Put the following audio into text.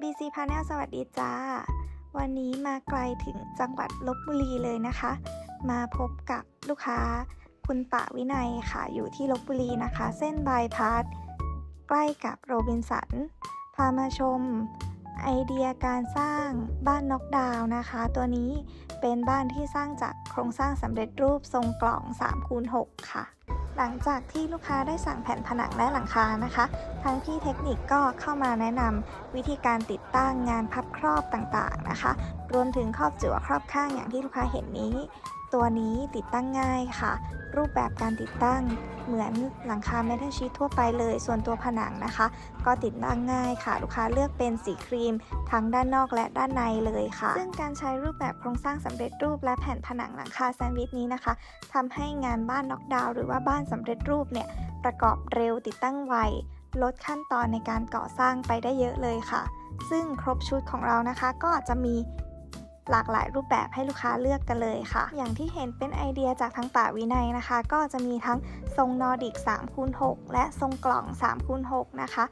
BC Panel สวัสดีจ้า วันนี้มาไกลถึงจังหวัดลบบุรีเลยนะคะ มาพบกับลูกค้าคุณปะวินัยค่ะ อยู่ที่ลบบุรีนะคะ เส้นบายพาสใกล้กับโรบินสัน พามาชมไอเดียการสร้างบ้านน็อกดาวน์นะคะ ตัวนี้เป็นบ้านที่สร้างจากโครงสร้างสำเร็จรูปทรงกล่อง3คูณ6ค่ะ หลังจากที่ลูกค้าได้สั่งแผ่นผนังและหลังคานะคะ ทางพี่เทคนิคก็เข้ามาแนะนำวิธีการติดตั้งงานพับครอบต่างๆนะคะ รวมถึงครอบจั่วครอบข้างอย่างที่ลูกค้าเห็นนี้ ตัวนี้ติดตั้งง่ายค่ะ รูปแบบการติดตั้งเหมือนหลังคาเมทัลชีททั่วไปเลย ส่วนตัวผนังนะคะ ก็ติดตั้งง่ายค่ะ ลูกค้าเลือกเป็นสีครีม ทั้งด้านนอกและด้านในเลยค่ะ ซึ่งการใช้รูปแบบโครงสร้างสำเร็จรูปและแผ่นผนังหลังคาแซนด์วิชนี้นะคะทำให้งานบ้านน็อกดาวน์หรือว่าบ้านสำเร็จรูปเนี่ยประกอบเร็วติดตั้งไวลดขั้นตอนในการก่อสร้างไปได้เยอะเลยค่ะ ซึ่งครบชุดของเรานะคะ ก็จะมี หลากหลายรูปแบบให้ลูกค้าเลือกกันเลยค่ะ อย่างที่เห็นเป็นไอเดียจากทั้งป่าวินัยนะคะ ก็จะมีทั้งทรงนอร์ดิก3คูณ6และทรงกล่อง3คูณ6นะคะ